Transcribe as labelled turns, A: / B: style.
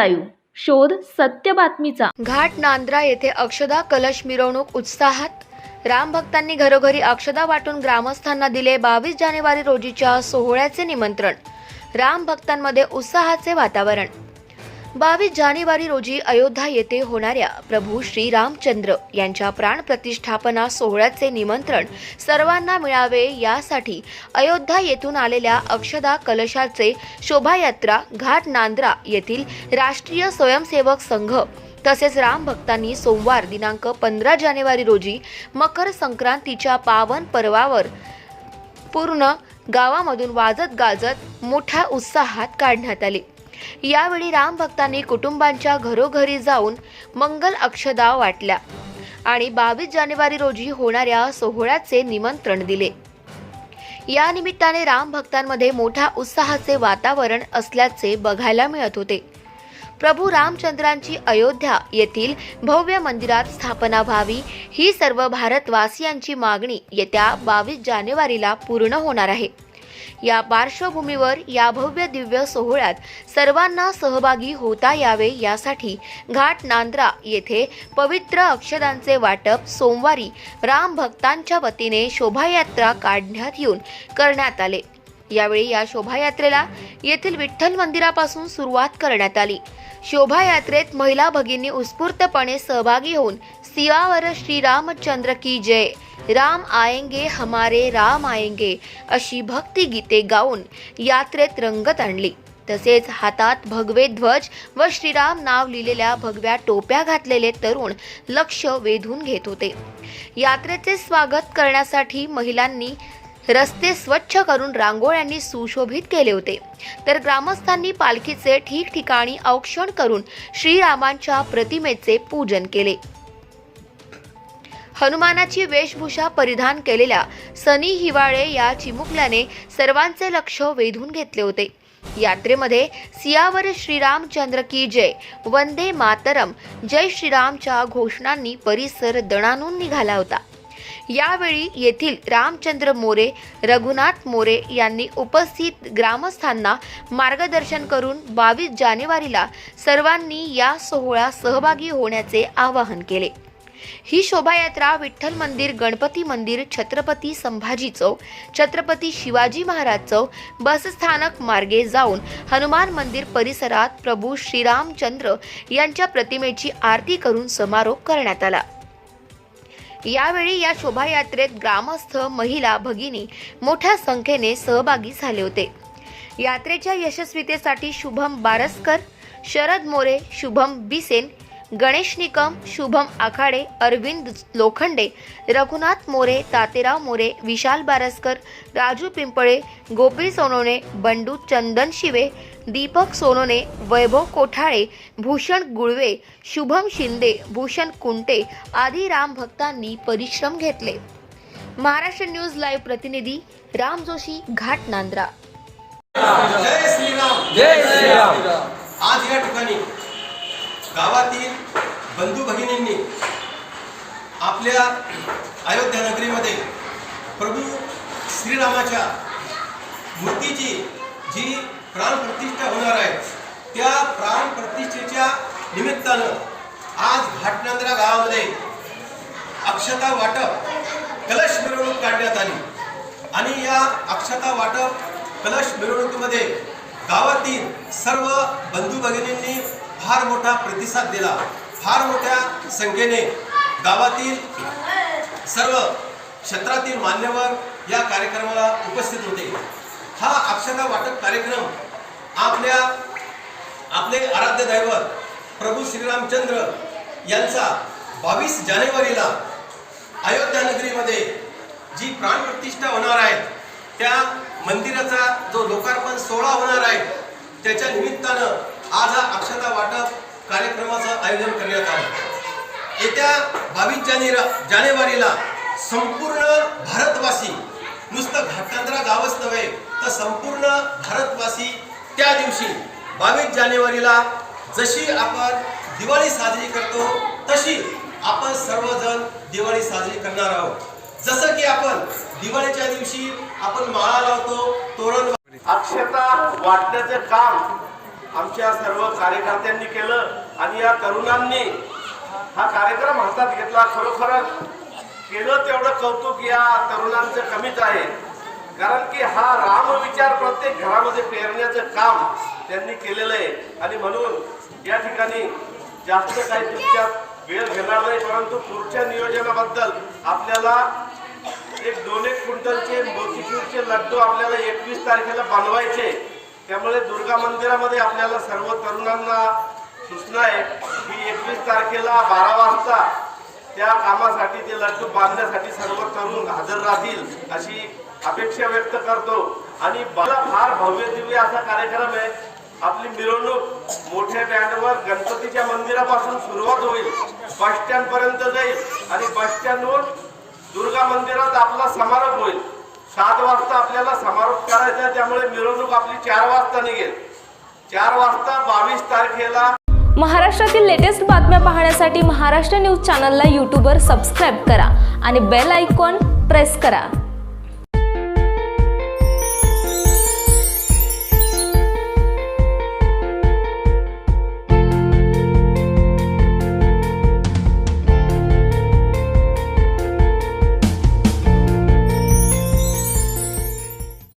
A: Live शोध सत्य बातमीचा.
B: घाट नांद्रा येथे अक्षदा कलश मिरवणूक उत्साहात. राम भक्तांनी घरोघरी अक्षदा वाटून ग्रामस्थांना दिले बावीस जानेवारी रोजीच्या सोहळ्याचे निमंत्रण. राम भक्तांमध्ये उत्साहाचे वातावरण. बावीस जानेवारी रोजी अयोध्या येथे होणाऱ्या प्रभू श्री रामचंद्र यांच्या प्राण प्रतिष्ठापना सोहळ्याचे निमंत्रण सर्वांना मिळावे यासाठी अयोध्या येथून आलेल्या अक्षदा कलशाचे शोभायात्रा घाट नांद्रा येथील राष्ट्रीय स्वयंसेवक संघ तसेच राम भक्तांनी सोमवार दिनांक पंधरा जानेवारी रोजी मकर संक्रांतीच्या पावन पर्वावर पूर्ण गावामधून वाजत गाजत मोठ्या उत्साहात काढण्यात आली. यावेळी राम भक्तांनी कुटुंबांच्या घरोघरी जाऊन मंगल अक्षदा वाटल्या आणि बावीस जानेवारी रोजी होणाऱ्या सोहळ्याचे निमंत्रण दिले. या निमित्ताने राम भक्तांमध्ये मोठ्या उत्साहाचे वातावरण असल्याचे बघायला मिळत होते. प्रभू रामचंद्रांची अयोध्या येथील भव्य मंदिरात स्थापना व्हावी ही सर्व भारतवासियांची मागणी येत्या बावीस जानेवारीला पूर्ण होणार आहे. या पार्श्वभूमीवर या भव्य दिव्य सोहळ्यात सर्वांना सहभागी होता यावे यासाठी घाट नांद्रा येथे पवित्र अक्षदांचे वाटप सोमवारी राम भक्तांच्या वतीने शोभायात्रा काढण्यात येऊन करण्यात आले. यावेळी या शोभायात्रेला येथील विठ्ठल मंदिरापासून सुरुवात करण्यात आली. शोभायात्रेत महिला भगिनी उत्स्फूर्तपणे सहभागी होऊन सियावर श्री रामचंद्र की जय राम आएंगे हमारे राम आएंगे अशी भक्ती गीते गाऊन यात्रेत रंगत आणली. तसेच हातात भगवे ध्वज व श्रीराम नाव लिहिलेल्या भगव्या टोप्या घातलेले तरुण लक्ष वेधून घेत होते. यात्रेचे स्वागत करण्यासाठी महिलांनी रस्ते स्वच्छ करून रांगोळ्यांनी सुशोभित केले होते. तर ग्रामस्थांनी पालखीचे ठिकठिकाणी औक्षण करून श्रीरामांच्या प्रतिमेचे पूजन केले. हनुमानाची वेशभूषा परिधान केलेल्या सनी हिवाळे या चिमुकल्याने सर्वांचे लक्ष वेधून घेतले होते. यात्रेमध्ये सियावर श्रीरामचंद्र की जय वंदे मातरम जय श्रीरामच्या घोषणांनी परिसर दणानून निघाला होता. यावेळी येथील रामचंद्र मोरे रघुनाथ मोरे यांनी उपस्थित ग्रामस्थांना मार्गदर्शन करून बावीस जानेवारीला सर्वांनी या सोहळ्यात सहभागी होण्याचे आवाहन केले. ही शोभायात्रा विठ्ठल मंदिर गणपती मंदिर छत्रपती संभाजी चौक छत्रपती शिवाजी महाराज चौक बसस्थानक मार्गे जाऊन हनुमान मंदिर परिसरात प्रभू श्रीरामचंद्र यांच्या प्रतिमेची आरती करून समारोप करण्यात आला. यावेळी या शोभायात्रेत ग्रामस्थ महिला भगिनी मोठ्या संख्येने सहभागी झाले होते. यात्रेच्या यशस्वीतेसाठी शुभम बारसकर शरद मोरे शुभम बिसेन गणेश निकम शुभम आखाडे अरविंद लोखंडे रघुनाथ मोरे तातेराव मोरे विशाल बारसकर राजू पिंपळे गोपी सोनवणे बंडू चंदन शिवे दीपक सोनोने वैभव कोठाळे भूषण गुळवे शुभम शिंदे भूषण कुंटे आदी राम भक्तांनी परिश्रम घेतले. महाराष्ट्र न्यूज लाईव्ह प्रतिनिधी राम जोशी घाट नांद्रा.
C: जय श्रीराम.
D: जय श्रीराम.
C: आज या ठिकाणी गावातील बंधू भगिनींनी आपल्या अयोध्या नगरीमध्ये प्रभू श्रीरामाच्या मूर्तीची जी प्राणप्रतिष्ठा होणार आहे त्या प्राणप्रतिष्ठेच्या निमित्तानं आज घाटनांद्रा गावामध्ये अक्षता वाटप कलश मिरवणूक काढण्यात आली. आणि या अक्षता वाटप कलश मिरवणुकीमध्ये गावातील सर्व बंधू भगिनींनी फार मोठा प्रतिसाद दिला. फार मोठ्या संख्येने गावातील सर्व क्षेत्रातील मान्यवर या कार्यक्रमाला उपस्थित होते. हा अक्षता वाटप कार्यक्रम आपल्या आपले आराध्य दैवत प्रभू श्रीरामचंद्र यांचा बावीस जानेवारीला अयोध्या नगरीमध्ये जी प्राणप्रतिष्ठा होणार आहे त्या मंदिराचा जो लोकार्पण सोहळा होणार आहे त्याच्या निमित्तानं आज हा अक्षता वाटप कार्यक्रमाचं आयोजन करण्यात आलं. येत्या बावीस जानेर जानेवारीला संपूर्ण भारतवासी नुसतं घाटांद्रा गावच नव्हे तर संपूर्ण भारतवासी त्या दिवशी बावीस जानेवारीला जशी आपण दिवाळी साजरी करतो तशी आपण सर्वजण दिवाळी साजरी करणार आहोत. जसं की आपण दिवाळीच्या दिवशी आपण माळा लावतो तोरण
E: अक्षता वाटण्याचं काम
D: आमच्या सर्व कार्यकर्त्यांनी केलं आणि या तरुणांनी हा कार्यक्रम हातात घेतला. खरोखरच केलं तेवढं कौतुक या तरुणांचं कमीच आहे. कारण की हा राम विचार प्रत्येक घरामध्ये पेरण्याचं काम त्यांनी केलेलं आहे. आणि म्हणून या ठिकाणी जास्त काही तुमच्या वेळ घेणार नाही परंतु पुढच्या नियोजनाबद्दल आपल्याला एक दोन एक क्विंटलचे मोतीचूरचे लड्डू आपल्याला एकवीस तारखेला बनवायचे. त्यामुळे दुर्गा मंदिरामध्ये आपल्याला सर्व तरुणांना सूचना आहे की एकवीस तारखेला बारा वाजता त्या कामासाठी ते लड्डू बांधण्यासाठी सर्व तरुण हजर राहतील अशी अपेक्षा व्यक्त करतो. आणि मला फार भव्य दिव्य असा कार्यक्रम आहे. आपली मिरवणूक मोठ्या बँडवर गणपतीच्या मंदिरापासून सुरुवात होईल बस स्टँड पर्यंत जाईल आणि बस स्टँडवर दुर्गा मंदिरात आपला समारोप होईल. सात वाजता आपल्याला समारोप करायचा त्यामुळे मिरवणूक आपली चार वाजता निघेल. चार वाजता बावीस तारखेला
A: महाराष्ट्रातील लेटेस्ट बातम्या पाहण्यासाठी महाराष्ट्र न्यूज चॅनलला यूट्यूबवर सबस्क्राईब करा आणि बेल आयकॉन प्रेस करा.